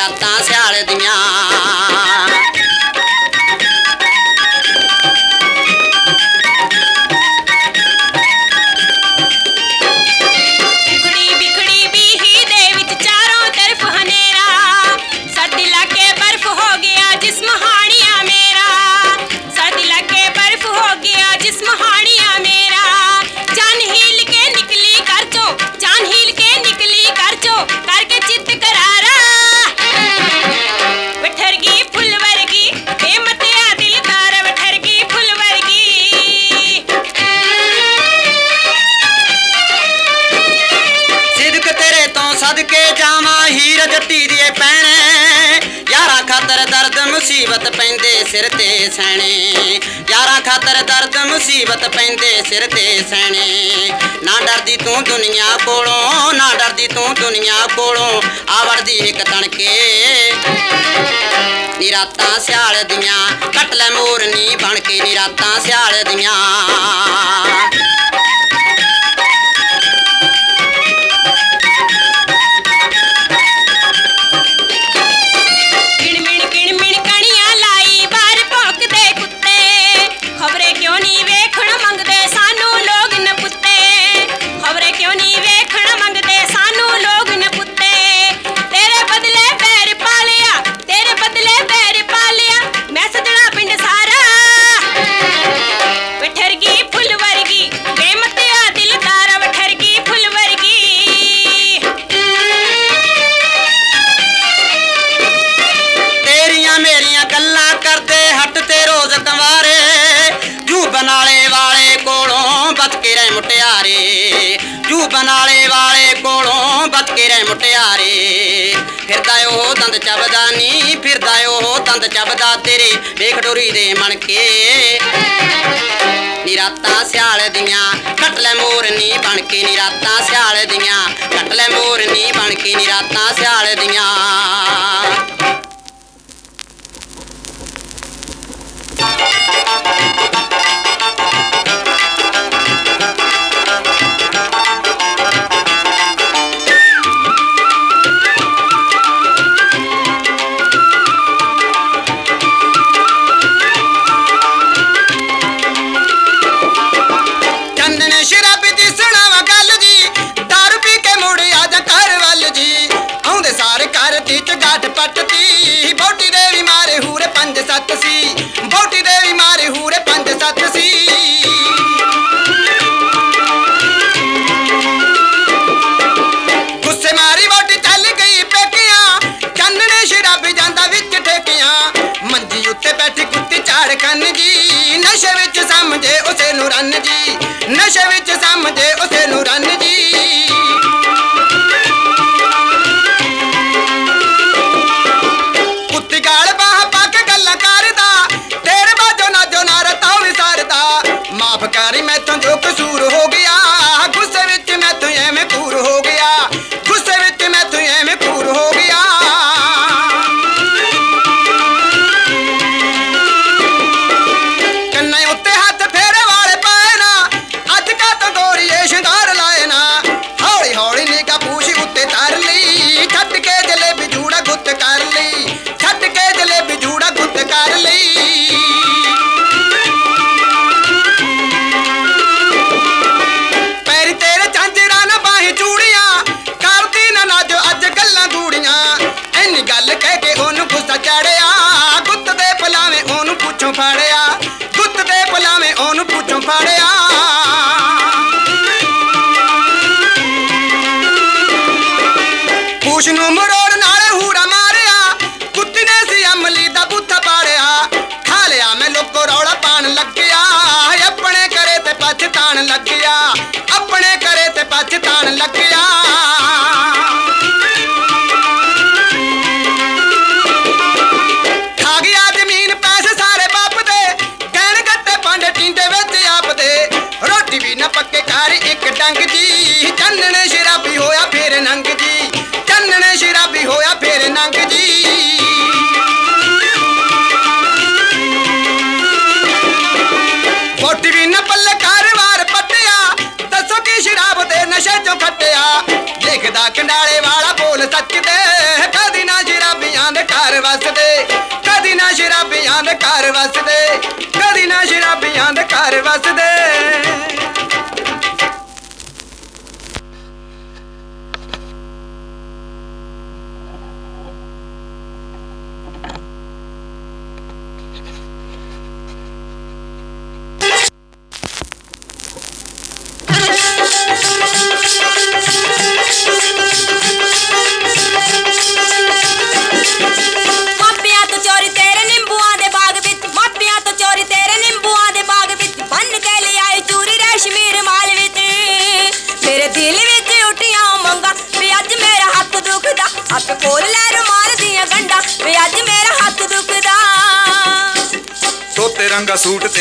রাতা ਤੇ ਸੈਣੇ। ਯਾਰਾਂ ਖਾਤਰ ਦਰਦ ਮੁਸੀਬਤ ਪੈਂਦੇ ਸਿਰ ਤੇ ਸੈਣੇ। ਨਾ ਡਰਦੀ ਤੂੰ ਦੁਨੀਆ ਕੋਲੋਂ, ਨਾ ਡਰਦੀ ਤੂੰ ਦੁਨੀਆ ਕੋਲੋਂ, ਆਵੜਦੀ ਇੱਕ ਤਣਕੇ। ਨਿਰਾਤਾਂ ਸਿਆਲ ਦੀਆਂ, ਕੱਟ ਮੋਰਨੀ ਬਣ ਕੇ ਨਿਰਾਤਾਂ ਸਿਆਲ ਦੀਆਂ। ਫਿਰਦਾ ਉਹ ਦੰਦ ਚੱਬਦਾ ਨਹੀਂ ਫਿਰਦਾ ਉਹ ਦੰਦ ਚੱਬਦਾ ਤੇਰੇ। ਵੇਖ ਡੋਰੀ ਦੇ ਮਣ ਕੇ ਨਿਰਾਤਾ ਸਿਆਲ ਦੀਆਂ, ਕੱਟ ਲੈ ਮੋਰਨੀ ਬਣ ਕੇ ਨਿਰਾਤਾ ਸਿਆਲ ਦੀਆਂ, ਕੱਟ ਲੈ ਮੋਰਨੀ ਬਣ ਕੇ ਨਿਰਾਤਾ ਸਿਆਲ ਦੀਆਂ। ਪੱਟਤੀ ਬੋਟੀ ਦੇਵੀ ਮਾਰੇ ਹੂਰੇ ਪੰਜ ਸੱਤ ਸੀ। ਬੋਟੀ ਦੇਵੀ ਮਾਰੇ ਹੂਰੇ ਪੰਜ ਸੱਤ ਸੀ। ਗੁੱਸੇ ਮਾਰੀ ਬੋਟੀ ਚੱਲ ਗਈ ਪੇਕਿਆਂ। ਚੰਨਣੇ ਸ਼ਰਾਬ ਜਾਂਦਾ ਵਿੱਚ ਠੇਕਿਆਂ। ਮੰਜੀ ਉੱਤੇ ਬੈਠੀ ਕੁੱਤੀ ਝਾੜ ਕੰਨ ਜੀ। ਨਸ਼ੇ ਵਿੱਚ ਸਮਝੇ ਉਸੇ ਨੂੰ ਰੰਨ ਜੀ। ਨਸ਼ੇ ਵਿੱਚ ਸਮਝੇ ਉਸੇ ਨੂੰ ਰੰਨ ਜੀ। ਲੱਗਿਆ। ਆਪਣੇ ਘਰੇ ਤੇ ਪਛਤਾਣ ਲੱਗਿਆ। ਮੁਟਿਆ ਕਦੀ ਨਾ ਸ਼ਰਾਬੀਆਂ ਦੇ ਘਰ ਵਸਦੇ, ਕਦੀ ਨਾ ਸ਼ਰਾਬੀਆਂ ਦੇ ਘਰ ਵਸਦੇ, ਕਦੀ ਨਾ ਸ਼ਰਾਬੀਆਂ ਦੇ ਘਰ ਵਸਦੇ।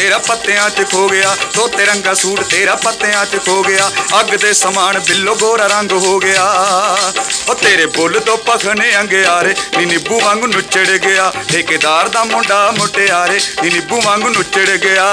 ਤੇਰਾ ਪੱਤਿਆਂ 'ਚ ਖੋ ਗਿਆ ਤੋਤੇ ਰੰਗਾ ਸੂਟ ਤੇਰਾ ਪੱਤਿਆਂ 'ਚ ਖੋ ਗਿਆ, ਅੱਗ ਦੇ ਸਮਾਨ ਬਿੱਲੋ ਗੋਰਾ ਰੰਗ ਹੋ ਗਿਆ। ਉਹ ਤੇਰੇ ਬੁੱਲ ਤੋਂ ਪਖਨੇ ਅੰਗਿਆਰੇ, ਨੀ ਨਿੱਬੂ ਵਾਂਗ ਨੁੱਚੜ ਗਿਆ। ਠੇਕੇਦਾਰ ਦਾ ਮੁੰਡਾ ਮੁਟਿਆਰੇ, ਨੀ ਨਿੱਬੂ ਵਾਂਗ ਨੁੱਚੜ ਗਿਆ।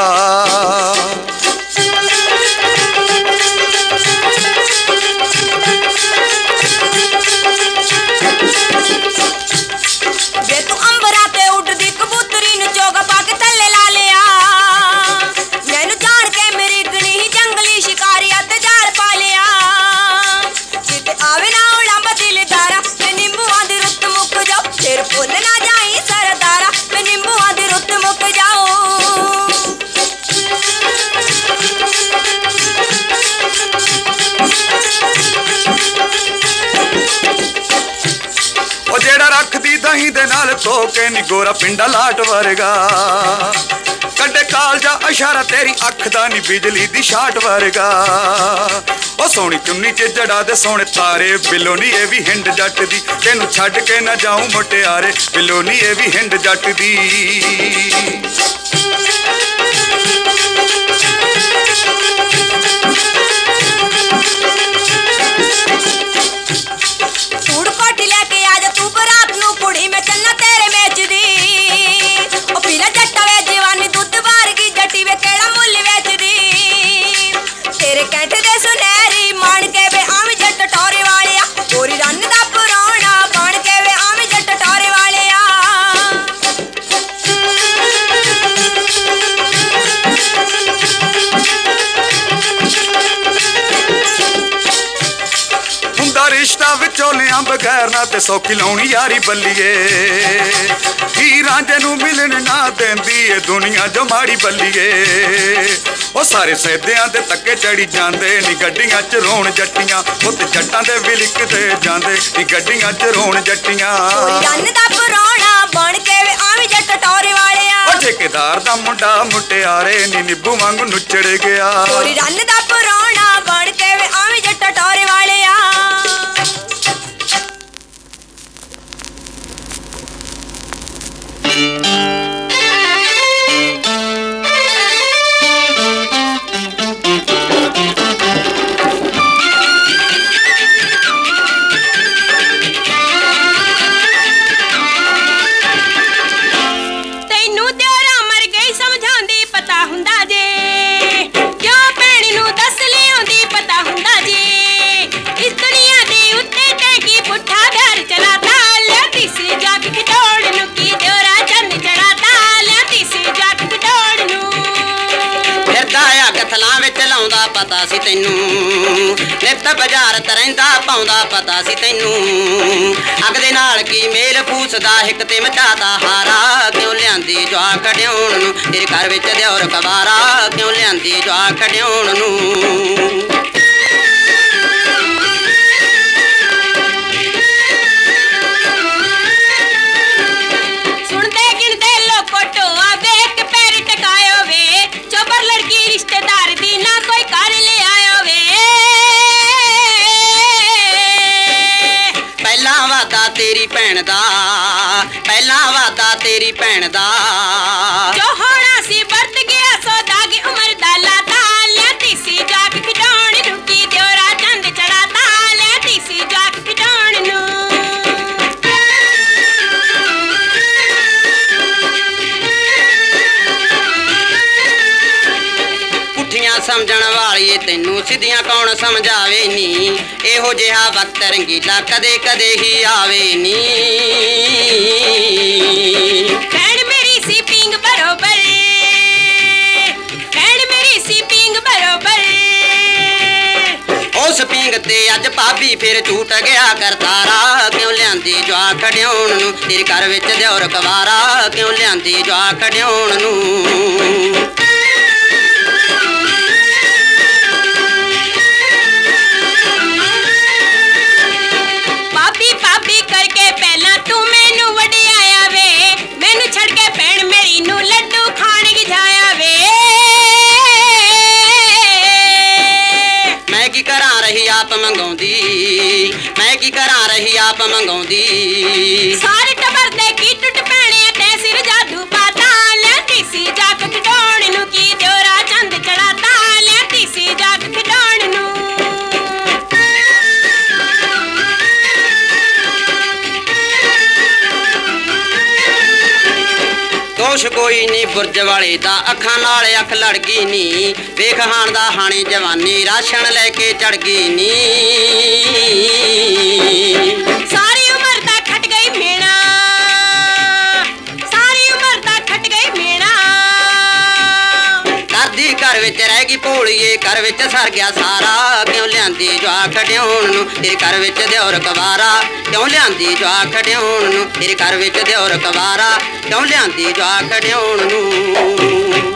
ਦੇ ਨਾਲ ਧੋ ਨੀ ਗੋਰਾ ਪਿੰਡਾ ਲਾਟ ਵਰਗਾ। ਕੱਢੇ ਕਾਲਜਾ ਇਸ਼ਾਰਾ, ਤੇਰੀ ਅੱਖ ਦਾ ਨੀ ਬਿਜਲੀ ਦੀ ਛਾਟ ਵਰਗਾ। ਉਹ ਸੋਹਣੀ ਚੁੰਨੀ ਚ ਜੜਾ ਦੇ ਸੋਹਣੇ ਤਾਰੇ, ਬਿੱਲੋ ਨੀ ਇਹ ਵੀ ਹਿੰਡ ਜੱਟ ਦੀ। ਤੈਨੂੰ ਛੱਡ ਕੇ ਨਾ ਜਾਊਂ ਮੁਟਿਆਰੇ, ਬਿੱਲੋ ਨੀ ਇਹ ਵੀ ਹਿੰਡ ਜੱਟ ਦੀ। ਸੌਖੀ ਲਾਉਣੀ ਯਾਰੀ ਬੱਲੀਏ। ਕੀ ਰਾਂਝੇ ਨੂੰ ਮਿਲਣ ਨਾ ਦਿੰਦੀ ਏ ਦੁਨੀਆ ਜੋ ਮਾੜੀ ਬੱਲੀਏ। ਉਹ ਸਾਰੇ ਸੈਦਿਆਂ ਦੇ ਤੱਕੇ ਚੜੀ ਜਾਂਦੇ ਨੀ ਗੱਡੀਆਂ ਚ ਰੋਣ ਜੱਟੀਆਂ। ਉੱਤ ਜੱਟਾਂ ਦੇ ਵਿਲਿਕਦੇ ਜਾਂਦੇ ਨੀ ਗੱਡੀਆਂ ਚ ਰੋਣ ਜੱਟੀਆਂ। ਰੰਨ ਦਾ ਪਰੋਣਾ ਬਣ ਕੇ ਆਵੇਂ ਜੱਟ ਟੋਰੇ ਵਾਲਿਆ ਉਹ ਠੇਕੇਦਾਰ ਦਾ ਮੁੰਡਾ ਮੁਟਿਆਰੇ ਨੀ ਨਿੱਬੂ ਵਾਂਗ ਨੁੱਚੜ ਗਿਆ। ਰੰਨ ਦਾ ਪਰੋਣਾ ਬਣ ਕੇ ਆਵੇਂ ਜੱਟ ਟੋਰੇ ਵਾਲਿਆ ਤੈਨੂੰ। ਨਿੱਤ ਬਾਜ਼ਾਰ ਤਰੈਂਦਾ ਪਾਉਂਦਾ, ਪਤਾ ਸੀ ਤੈਨੂੰ। ਅੱਗ ਦੇ ਨਾਲ ਕੀ ਮੇਲ ਫੂਸਦਾ ਹਿੱਕ ਤੇ ਮਚਾਦਾ ਹਾਰਾ। ਕਿਉਂ ਲਿਆਂਦੀ ਜਵਾ ਕਢਿਆਉਣ ਨੂੰ? ਤੇਰੇ ਘਰ ਵਿੱਚ ਦਿਉਰ ਕਵਾਰਾ। ਕਿਉਂ ਲਿਆਂਦੀ ਜਵਾ ਕਢਿਆਉਣ ਨੂੰ? ਦਾ। ਪਹਿਲਾਂ ਵਾਦਾ ਤੇਰੀ ਭੈਣ ਦਾ। ਸਿੱਧੀਆਂ ਕੌਣ ਸਮਝਾਵੇ ਨੀ? ਇਹੋ ਜਿਹਾ ਵਕਤ ਰੰਗੀਲਾ ਕਦੇ ਕਦੇ ਹੀ ਆਵੇ ਨੀ। ਭੈਣ ਮੇਰੀ ਸੀ ਪਿੰਗ ਬਰੋਬਰ। ਭੈਣ ਮੇਰੀ ਸੀ ਪਿੰਗ ਬਰੋਬਰ। ਉਸ ਪਿੰਗ ਤੇ ਅੱਜ ਭਾਬੀ ਫਿਰ ਝੂਟ ਗਿਆ ਕਰਤਾਰਾ। ਕਿਉਂ ਲਿਆਂਦੀ ਜਵਾ ਖੜਿਆਉਣ ਨੂੰ? ਤੇਰੇ ਘਰ ਵਿੱਚ ਦਿਉਰ ਕਵਾਰਾ। ਕਿਉਂ ਲਿਆਂਦੀ ਜਵਾ ਖੜਿਆਉਣ ਨੂੰ? ਕੁਛ ਕੋਈ ਨਹੀਂ ਬੁਰਜ ਵਾਲੇ ਦਾ ਅੱਖਾਂ ਨਾਲ ਅੱਖ ਲੜ ਗਈ ਨੀ। ਵੇਖ ਹਾਣ ਦਾ ਹਾਣੇ ਜਵਾਨੀ, ਰਾਸ਼ਨ ਲੈ ਕੇ ਚੜ ਗਈ ਨੀ ਘਰ ਵਿੱਚ ਰਹਿ ਗਈ ਭੋਲੀਏ ਘਰ ਵਿੱਚ ਸਰ ਗਿਆ ਸਾਰਾ। ਕਿਉਂ ਲਿਆਂਦੀ ਜਵਾ ਖੜਿਆਉਣ ਨੂੰ? ਤੇਰੇ ਘਰ ਵਿੱਚ ਦਿਉਰ ਕਵਾਰਾ। ਕਿਉਂ ਲਿਆਂਦੀ ਜਵਾਕ ਡਿਉਣ ਨੂੰ? ਤੇਰੇ ਘਰ ਵਿੱਚ ਦਿਉਰ ਕਵਾਰਾ। ਕਿਉਂ ਲਿਆਂਦੀ ਜਵਾ ਖੜਿਆਉਣ ਨੂੰ?